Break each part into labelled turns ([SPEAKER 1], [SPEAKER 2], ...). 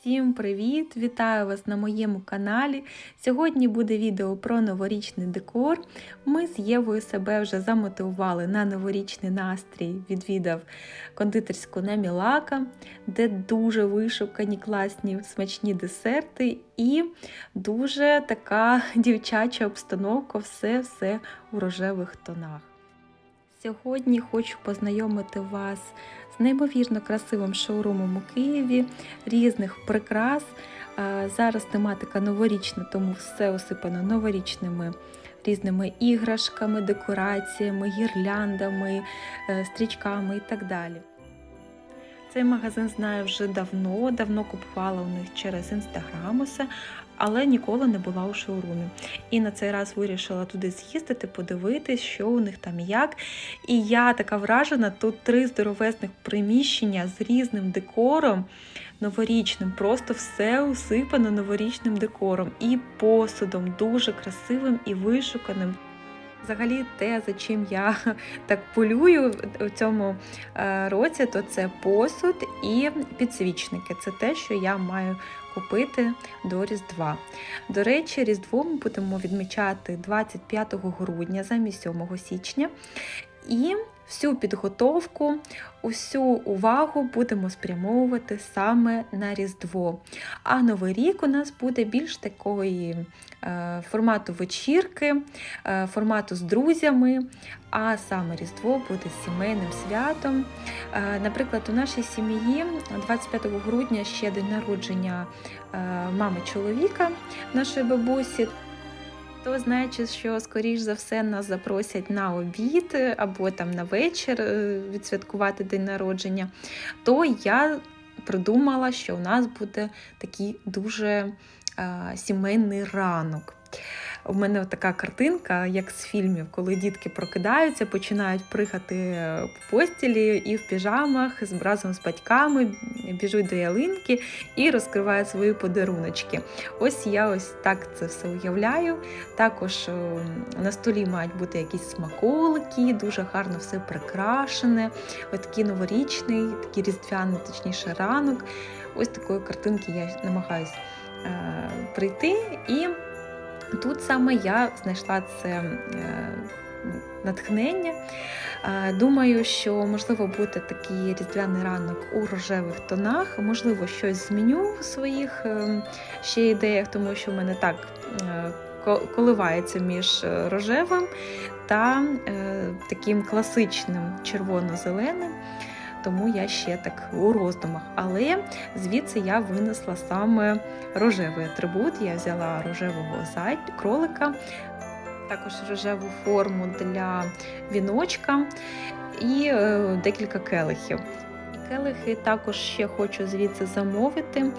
[SPEAKER 1] Всім привіт! Вітаю вас на моєму каналі. Сьогодні буде відео про новорічний декор. Ми з Євою себе вже замотивували на новорічний настрій, відвідав кондитерську на Мілака, де дуже вишукані класні смачні десерти і дуже така дівчача обстановка, все-все у рожевих тонах. Сьогодні хочу познайомити вас неймовірно красивим шоурумом у Києві, різних прикрас. Зараз тематика новорічна, тому все осипано новорічними різними іграшками, декораціями, гірляндами, е, стрічками і так далі. Цей магазин знаю вже давно, давно купувала у них через інстаграм але ніколи не була у шоурумі. І на цей раз вирішила туди з'їздити, подивитись, що у них там як. І я така вражена, тут три здоровезних приміщення з різним декором новорічним, просто все усипано новорічним декором і посудом, дуже красивим і вишуканим. Взагалі, те, за чим я так полюю у цьому е, році, то це посуд і підсвічники. Це те, що я маю купити до Різдва. До речі, Різдво ми будемо відмічати 25 грудня замість 7 січня. І всю підготовку, усю увагу будемо спрямовувати саме на Різдво. А Новий рік у нас буде більш такої е, формату вечірки, е, формату з друзями, а саме Різдво буде сімейним святом. Е, наприклад, у нашій сім'ї 25 грудня ще день народження мами чоловіка, нашої бабусі. То знаючи, що скоріш за все нас запросять на обід або там на вечір е, відсвяткувати день народження, то я придумала, що у нас буде такий дуже е, сімейний ранок. У мене така картинка, як з фільмів, коли дітки прокидаються, починають пригати по постілі і в піжамах разом з батьками, біжуть до ялинки і розкривають свої подаруночки. Ось я ось так це все уявляю. Також на столі мають бути якісь смаколики, дуже гарно все прикрашене. Ось такий новорічний, такий різдвяний, точніше, ранок. Ось такої картинки я намагаюсь е, прийти і. Тут саме я знайшла це е, натхнення. Е, Думаю, що можливо буде такий різдвяний ранок у рожевих тонах. Можливо, щось зміню в своїх е, ще ідеях, тому що в мене так коливається між рожевим та таким класичним червоно-зеленим тому я ще так у роздумах. Але звідси я винесла саме рожевий атрибут. Я взяла рожевого зайд, кролика, також рожеву форму для віночка і е, декілька келихів. Келихи також ще хочу звідси замовити.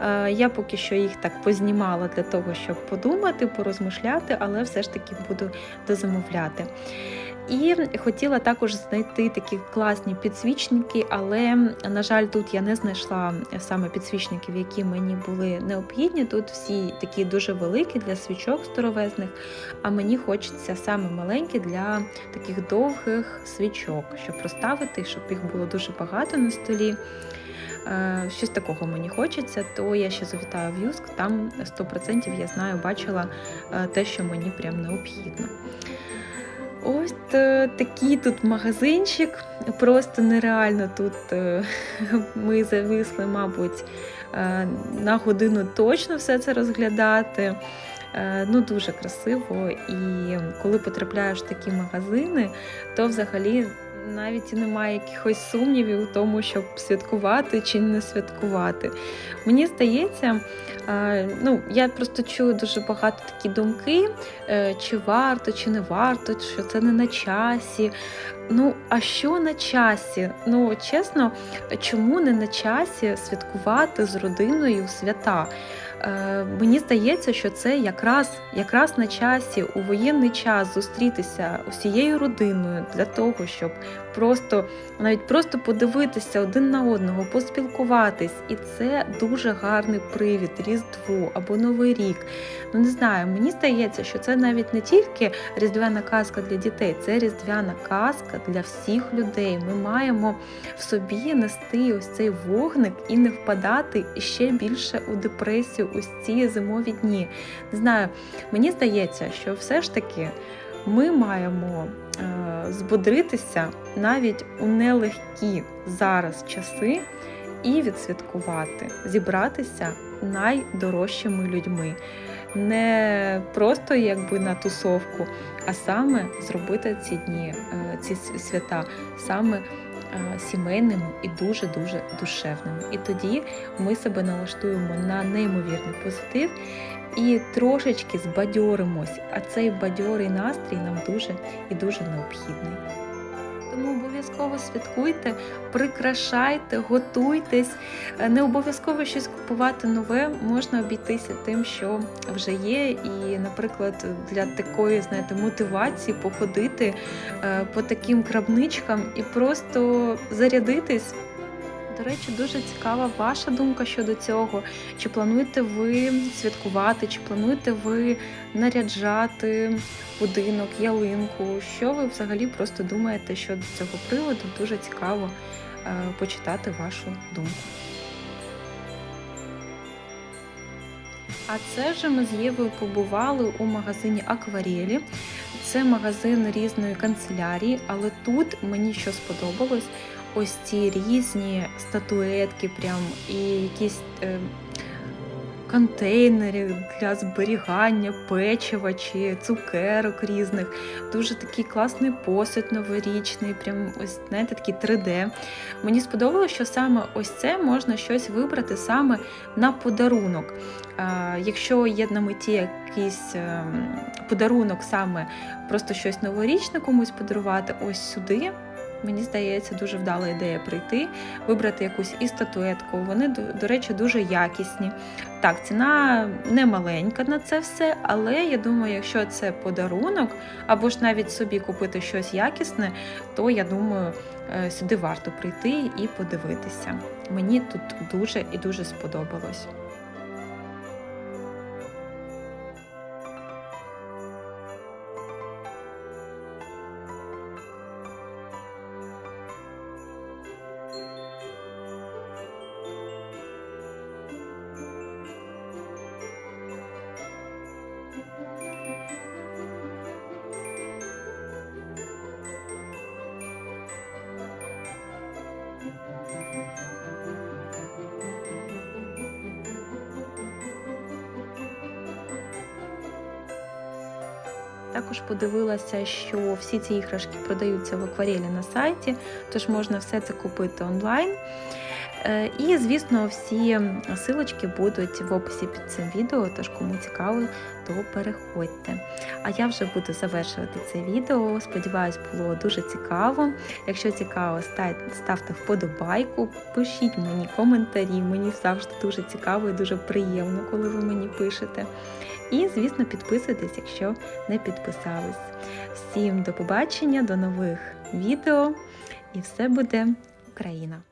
[SPEAKER 1] Е, Я поки що їх так познімала для того, щоб подумати, порозмишляти, але все ж таки буду дозамовляти. І хотіла також знайти такі класні підсвічники, але, на жаль, тут я не знайшла саме підсвічників, які мені були необхідні. Тут всі такі дуже великі для свічок здоровезних, а мені хочеться саме маленькі для таких довгих свічок, щоб розставити, щоб їх було дуже багато на столі. Е, щось такого мені хочеться, то я ще завітаю в Юск, там 100% я знаю, бачила е, те, що мені прям необхідно. Ось е, такий тут магазинчик. Просто нереально тут е, ми зависли, мабуть, е, на годину точно все це розглядати. Ну, Дуже красиво. І коли потрапляєш в такі магазини, то взагалі навіть і немає якихось сумнівів у тому, щоб святкувати чи не святкувати. Мені здається, ну, я просто чую дуже багато такі думки, е, чи варто, чи не варто, що це не на часі. Ну, а що на часі? Ну, чесно, чому не на часі святкувати з родиною свята? Е, Мені здається, що це якраз, якраз на часі у воєнний час зустрітися усією родиною для того, щоб просто навіть просто подивитися один на одного, поспілкуватись. І це дуже гарний привід, Різдво або Новий рік. Ну не знаю, мені здається, що це навіть не тільки різдвяна казка для дітей, це різдвяна казка для всіх людей. Ми маємо в собі нести ось цей вогник і не впадати ще більше у депресію ось ці зимові дні. Не знаю, мені здається, що все ж таки ми маємо е, збодритися навіть у нелегкі зараз часи і відсвяткувати, зібратися найдорожчими людьми. Не просто якби на тусовку, а саме зробити ці дні, е, ці свята саме сімейними і дуже-дуже душевними. І тоді ми себе налаштуємо на неймовірний позитив і трошечки збадьоримось. А цей бадьорий настрій нам дуже і дуже необхідний. Тому обов'язково святкуйте, прикрашайте, готуйтесь. Е, Не обов'язково щось купувати нове, можна обійтися тим, що вже є. І, наприклад, для такої, знаєте, мотивації походити е, по таким крабничкам і просто зарядитись. До речі, дуже цікава ваша думка щодо цього. Чи плануєте ви святкувати, чи плануєте ви наряджати будинок, ялинку? Що ви взагалі просто думаєте щодо цього приводу? Дуже цікаво е, почитати вашу думку. А це вже ми з Євою побували у магазині Акварелі. Це магазин різної канцелярії, але тут мені що сподобалось, ось ці різні статуетки, прям і якісь е, контейнери для зберігання печива чи цукерок різних. Дуже такий класний посуд новорічний, прям ось знаєте, такий 3D. Мені сподобалося, що саме ось це можна щось вибрати саме на подарунок. Якщо є на меті якийсь ем, подарунок, саме просто щось новорічне комусь подарувати, ось сюди. Мені здається, дуже вдала ідея прийти, вибрати якусь і статуетку. Вони, до, речі, дуже якісні. Так, ціна не маленька на це все, але я думаю, якщо це подарунок, або ж навіть собі купити щось якісне, то я думаю, е, сюди варто прийти і подивитися. Мені тут дуже і дуже сподобалось. Також подивилася, що всі ці іграшки продаються в акварелі на сайті, тож можна все це купити онлайн. Е, І, звісно, всі силочки будуть в описі під цим відео, тож кому цікаво, то переходьте. А я вже буду завершувати це відео. Сподіваюсь, було дуже цікаво. Якщо цікаво, ставте вподобайку, пишіть мені коментарі. Мені завжди дуже цікаво і дуже приємно, коли ви мені пишете. І, звісно, підписуйтесь, якщо не підписались. Всім до побачення, до нових відео, і все буде Україна!